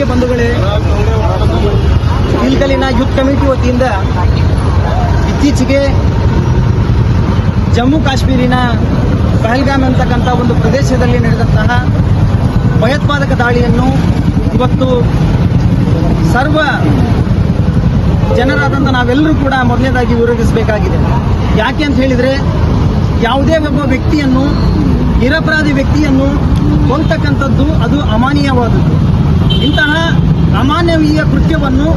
ಪ್ರೀತಿಯ ಬಂಧುಗಳೇ ಇಲ್ಕಲಿನ youth committee ವತಿಯಿಂದ ಇತ್ತೀಚೆಗೆ ಜಮ್ಮು ಕಾಶ್ಮೀರಿನ ಪಹಲ್ಗಾಮ್ ಅಂತಕ್ಕಂಥ ಒಂದು ಪ್ರದೇಶದಲ್ಲಿ ನಡೆದಂತಹ ಭಯೋತ್ಪಾದಕ ದಾಳಿಯನ್ನು ಇವತ್ತು ಸರ್ವ ಜನರಾದಂಥ ನಾವೆಲ್ಲರೂ ಕೂಡ ಮೊದಲನೇದಾಗಿ ವಿರೋಧಿಸಬೇಕಾಗಿದೆ. ಯಾಕೆ ಅಂತ ಹೇಳಿದರೆ, ಯಾವುದೇ ಒಬ್ಬ ವ್ಯಕ್ತಿಯನ್ನು, ನಿರಪರಾಧಿ ವ್ಯಕ್ತಿಯನ್ನು ಕೊಲ್ತಕ್ಕಂಥದ್ದು ಅದು ಅಮಾನೀಯವಾದದ್ದು. ಇಂತಹ ಅಮಾನವೀಯ ಕೃತ್ಯವನ್ನು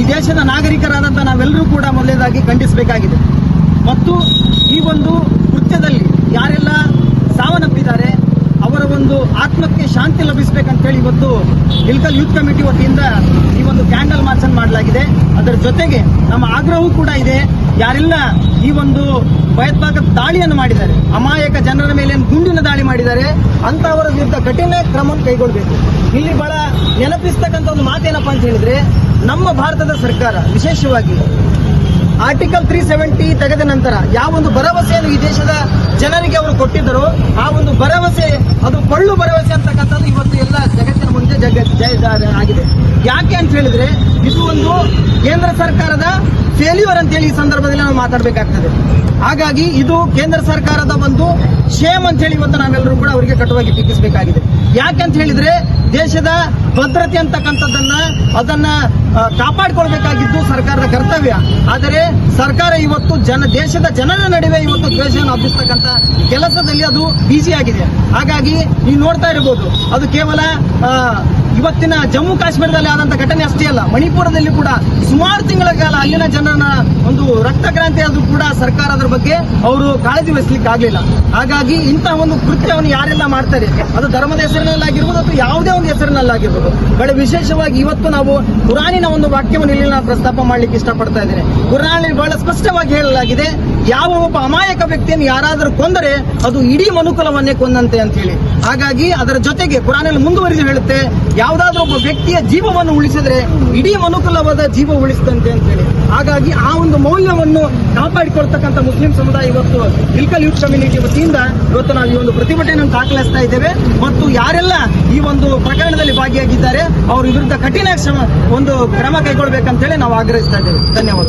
ಈ ದೇಶದ ನಾಗರಿಕರಾದಂಥ ನಾವೆಲ್ಲರೂ ಕೂಡ ಮೊದಲೇದಾಗಿ ಖಂಡಿಸಬೇಕಾಗಿದೆ. ಮತ್ತು ಈ ಒಂದು ಕೃತ್ಯದಲ್ಲಿ ಯಾರೆಲ್ಲ ಸಾವನ್ನಪ್ಪಿದ್ದಾರೆ ಅವರ ಒಂದು ಆತ್ಮಕ್ಕೆ ಶಾಂತಿ ಲಭಿಸಬೇಕಂತೇಳಿ ಇವತ್ತು ಇಲ್ಕಲ್ ಯೂತ್ ಕಮಿಟಿ ವತಿಯಿಂದ ಈ ಒಂದು ಕ್ಯಾಂಡಲ್ ಮಾರ್ಚ್ ಅನ್ನು ಮಾಡಲಾಗಿದೆ. ಅದರ ಜೊತೆಗೆ ನಮ್ಮ ಆಗ್ರಹವೂ ಕೂಡ ಇದೆ. ಯಾರೆಲ್ಲ ಈ ಒಂದು ಭಯೋತ್ಪಾದಕ ದಾಳಿಯನ್ನು ಮಾಡಿದ್ದಾರೆ, ಅಮಾಯಕ ಜನರ ಮೇಲೆ ಗುಂಡಿನ ದಾಳಿ ಮಾಡಿದ್ದಾರೆ ಅಂತಹವರ ವಿರುದ್ಧ ಕಠಿಣ ಕ್ರಮ ಕೈಗೊಳ್ಳಬೇಕು. ಇಲ್ಲಿ ಬಹಳ ನೆನಪಿಸ್ತಕ್ಕಂಥ ಒಂದು ಮಾತೇನಪ್ಪ ಅಂತ ಹೇಳಿದ್ರೆ, ನಮ್ಮ ಭಾರತದ ಸರ್ಕಾರ ವಿಶೇಷವಾಗಿ ಆರ್ಟಿಕಲ್ ತ್ರೀ ಸೆವೆಂಟಿ ತೆಗೆದ ನಂತರ ಯಾವೊಂದು ಭರವಸೆಯನ್ನು ಈ ದೇಶದ ಜನರಿಗೆ ಅವರು ಕೊಟ್ಟಿದ್ದರು. ಆ ಒಂದು ಭರವಸೆ, ಅದು ಕೊಳ್ಳು ಭರವಸೆ ಅಂತಕ್ಕಂಥದ್ದು ಇವತ್ತು ಎಲ್ಲ ಜಗತ್ತಿನ ಮುಂದೆ ಜಗ ಆಗಿದೆ. ಯಾಕೆ ಅಂತ ಹೇಳಿದ್ರೆ, ಇದು ಒಂದು ಕೇಂದ್ರ ಸರ್ಕಾರದ ಫೇಲ್ಯೂರ್ ಅಂತೇಳಿ ಈ ಸಂದರ್ಭದಲ್ಲಿ ನಾವು ಮಾತಾಡಬೇಕಾಗ್ತದೆ. ಹಾಗಾಗಿ ಇದು ಕೇಂದ್ರ ಸರ್ಕಾರದ ಒಂದು ಶೇಮ್ ಅಂತ ಹೇಳಿ ಇವತ್ತು ನಾವೆಲ್ಲರೂ ಕೂಡ ಅವರಿಗೆ ಕಟುವಾಗಿ ಟೀಕಿಸಬೇಕಾಗಿದೆ. ಯಾಕೆ ಅಂತ ಹೇಳಿದ್ರೆ ದೇಶದ ಭದ್ರತೆ ಅಂತಕ್ಕಂಥದ್ದನ್ನ ಅದನ್ನ ಕಾಪಾಡಿಕೊಳ್ಬೇಕಾಗಿದ್ದು ಸರ್ಕಾರದ ಕರ್ತವ್ಯ. ಆದರೆ ಸರ್ಕಾರ ಇವತ್ತು ಜನ, ದೇಶದ ಜನರ ನಡುವೆ ಇವತ್ತು ದ್ವೇಷವನ್ನು ಹಬ್ಬಿಸ್ತಕ್ಕಂಥ ಕೆಲಸದಲ್ಲಿ ಅದು ಬಿಜಿ ಆಗಿದೆ. ಹಾಗಾಗಿ ನೀವು ನೋಡ್ತಾ ಇರಬಹುದು ಅದು ಕೇವಲ ಇವತ್ತಿನ ಜಮ್ಮು ಕಾಶ್ಮೀರದಲ್ಲಿ ಆದಂತ ಘಟನೆ ಅಷ್ಟೇ ಅಲ್ಲ, ಮಣಿಪುರದಲ್ಲಿ ಕೂಡ ಸುಮಾರು ತಿಂಗಳ ಕಾಲ ಅಲ್ಲಿನ ಜನರ ಒಂದು ರಕ್ತ ಕ್ರಾಂತಿ ಆದ್ರೂ ಕೂಡ ಸರ್ಕಾರ ಅದರ ಬಗ್ಗೆ ಅವರು ಕಾಳಜಿ ವಹಿಸ್ಲಿಕ್ಕೆ ಆಗಲಿಲ್ಲ ಹಾಗಾಗಿ ಇಂತಹ ಒಂದು ಕೃತ್ಯವನ್ನು ಯಾರೆಲ್ಲ ಮಾಡ್ತಾರೆ? ಅದು ಧರ್ಮದ ಹೆಸರಿನಲ್ಲಾಗಿರ್ಬೋದು ಅಥವಾ ಯಾವುದೇ ಒಂದು ಹೆಸರಿನಲ್ಲಾಗಿರ್ಬೋದು. ಬಹಳ ವಿಶೇಷವಾಗಿ ಇವತ್ತು ನಾವು ಕುರಾನಿನ ಒಂದು ವಾಕ್ಯವನ್ನು ಇಲ್ಲಿ ನಾನು ಪ್ರಸ್ತಾಪ ಮಾಡ್ಲಿಕ್ಕೆ ಇಷ್ಟಪಡ್ತಾ ಇದ್ದೇನೆ. ಕುರಾನಲ್ಲಿ ಬಹಳ ಸ್ಪಷ್ಟವಾಗಿ ಹೇಳಲಾಗಿದೆ ಯಾವ ಒಬ್ಬ ಅಮಾಯಕ ವ್ಯಕ್ತಿಯನ್ನು ಯಾರಾದರೂ ಕೊಂದರೆ ಅದು ಇಡೀ ಮನುಕುಲವನ್ನೇ ಕೊಂದಂತೆ ಅಂತ ಹೇಳಿ ಹಾಗಾಗಿ ಅದರ ಜೊತೆಗೆ ಕುರಾನಲ್ಲಿ ಮುಂದುವರಿದು ಹೇಳುತ್ತೆ, ಯಾವುದಾದ್ರೂ ಒಬ್ಬ ವ್ಯಕ್ತಿಯ ಜೀವವನ್ನು ಉಳಿಸಿದ್ರೆ ಇಡೀ ಮನುಕುಲವಾದ ಜೀವ ಉಳಿಸಿದಂತೆ ಅಂತ ಹೇಳಿ ಹಾಗಾಗಿ ಆ ಒಂದು ಮೌಲ್ಯವನ್ನು ಕಾಪಾಡಿಕೊಳ್ತಕ್ಕಂಥ ಮುಸ್ಲಿಂ ಸಮುದಾಯ ಇವತ್ತು ಇಲ್ಕಲ್ ಯೂತ್ ಕಮ್ಯುನಿಟಿ ವತಿಯಿಂದ ಇವತ್ತು ನಾವು ಈ ಒಂದು ಪ್ರತಿಭಟನೆಯನ್ನು ದಾಖಲಿಸ್ತಾ ಇದ್ದೇವೆ. ಮತ್ತು ಯಾರೆಲ್ಲ ಈ ಒಂದು ಪ್ರಕರಣದಲ್ಲಿ ಭಾಗಿಯಾಗಿದ್ದಾರೆ, ಅವ್ರ ವಿರುದ್ಧ ಕಠಿಣ ಒಂದು ಕ್ರಮ ಕೈಗೊಳ್ಬೇಕಂತೇಳಿ ನಾವು ಆಗ್ರಹಿಸ್ತಾ ಇದ್ದೇವೆ. ಧನ್ಯವಾದ